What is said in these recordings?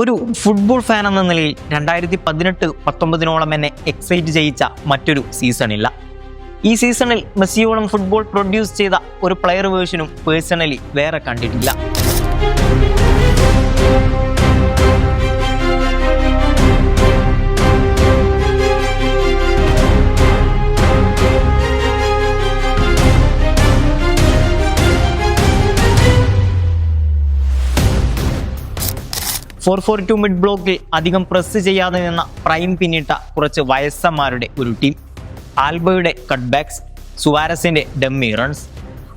ഒരു football fan എന്ന നിലയിൽ രണ്ടായിരത്തി പതിനെട്ട് പത്തൊമ്പതിനോളം എന്നെ എക്സൈറ്റ് ചെയ്യിച്ച മറ്റൊരു സീസണില്ല ഈ സീസണിൽ മെസ്സിയോളം ഫുട്ബോൾ പ്രൊഡ്യൂസ് ചെയ്ത ഒരു പ്ലെയർ വേർഷനും പേഴ്സണലി വേറെ കണ്ടിട്ടില്ല. ഫോർ ഫോർ ടു മിഡ് ബ്ലോക്കിൽ അധികം പ്രസ് ചെയ്യാതെ നിന്ന പ്രൈം പിന്നിട്ട കുറച്ച് വയസ്സന്മാരുടെ ഒരു ടീം ആൽബയുടെ കട്ട്ബാക്സ് സുവാരസിന്റെ ഡമ്മി റൺസ്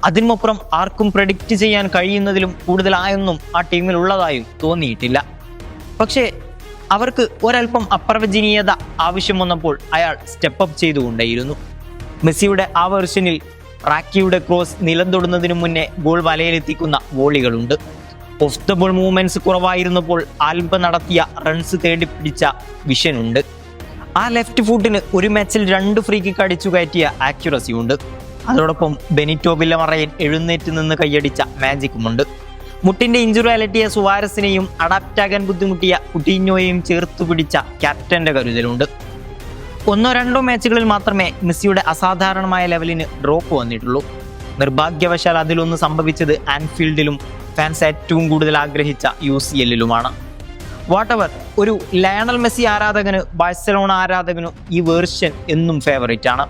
അതിനുമപ്പുറം ആർക്കും പ്രഡിക്റ്റ് ചെയ്യാൻ കഴിയുന്നതിലും കൂടുതലായൊന്നും ആ ടീമിൽ ഉള്ളതായും തോന്നിയിട്ടില്ല. പക്ഷേ അവർക്ക് ഒരൽപ്പം അപ്രവചനീയത ആവശ്യം വന്നപ്പോൾ അയാൾ സ്റ്റെപ്പ് അപ്പ് ചെയ്തുകൊണ്ടേയിരുന്നു. മെസ്സിയുടെ ആ വെർഷനിൽ റാക്കിയുടെ ക്രോസ് നിലം തൊടുന്നതിനു മുന്നേ ഗോൾ വലയിലെത്തിക്കുന്ന വോളികളുണ്ട്. ഓഫ് ദ ബോൾ മൂവ്മെന്റ്സ് കുറവായിരുന്നപ്പോൾ ആൽബ നടത്തിയ റൺസ് തേടി പിടിച്ച വിഷൻ ഉണ്ട് ആ ലെഫ്റ്റ് ഫുട്ടിന് ഒരു മാച്ചിൽ രണ്ട് ഫ്രീ കിക്ക് അടിച്ചു കയറ്റിയ ആക്യുറസി ഉണ്ട് അതോടൊപ്പം ബെനിറ്റോ ബില്ലമറയൻ എഴുന്നേറ്റ് നിന്ന് കൈയടിച്ച മാജിക്കുമുണ്ട്. മുട്ടിന്റെ ഇഞ്ചുറി അലട്ടിയ സുവാരസിനെയും അഡാപ്റ്റാകാൻ ബുദ്ധിമുട്ടിയ കുട്ടീഞ്ഞോയെയും ചേർത്ത് പിടിച്ച ക്യാപ്റ്റന്റെ കരുതലുണ്ട്. ഒന്നോ രണ്ടോ മാച്ചുകളിൽ മാത്രമേ മെസ്സിയുടെ അസാധാരണമായ ലെവലിന് ഡ്രോപ്പ് വന്നിട്ടുള്ളൂ. നിർഭാഗ്യവശാൽ അതിലൊന്ന് സംഭവിച്ചത് ആൻഫീൽഡിലും ഫാൻസ് ഏറ്റവും കൂടുതൽ ആഗ്രഹിച്ച യു സി എല്ലിലുമാണ് വാട്ടവർ ഒരു ലയണൽ മെസ്സി ആരാധകന് ബാഴ്സലോണ ആരാധകനും ഈ വേർഷൻ എന്നും ഫേവറേറ്റ് ആണ്.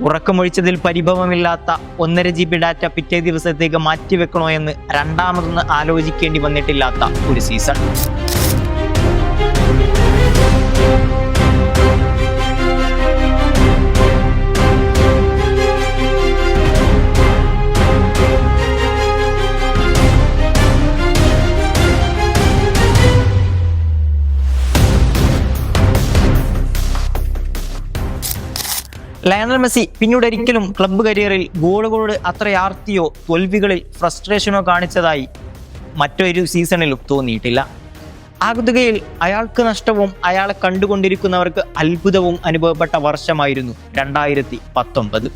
ഉറക്കമൊഴിച്ചതിൽ പരിഭവമില്ലാത്ത ഒന്നര ജി ബി ഡാറ്റ പിറ്റേ ദിവസത്തേക്ക് മാറ്റിവെക്കണോ എന്ന് രണ്ടാമതൊന്ന് ആലോചിക്കേണ്ടി വന്നിട്ടില്ലാത്ത ഒരു സീസൺ ലയണൽ മെസ്സി പിന്നീട് ഒരിക്കലും ക്ലബ്ബ് കരിയറിൽ ഗോളുകളോട് അത്ര ആർത്തിയോ തോൽവികളിൽ ഫ്രസ്ട്രേഷനോ കാണിച്ചതായി മറ്റൊരു സീസണിലും തോന്നിയിട്ടില്ല. ആകുതുകയിൽ അയാൾക്ക് നഷ്ടവും അയാളെ കണ്ടുകൊണ്ടിരിക്കുന്നവർക്ക് അത്ഭുതവും അനുഭവപ്പെട്ട വർഷമായിരുന്നു രണ്ടായിരത്തി പത്തൊമ്പത്.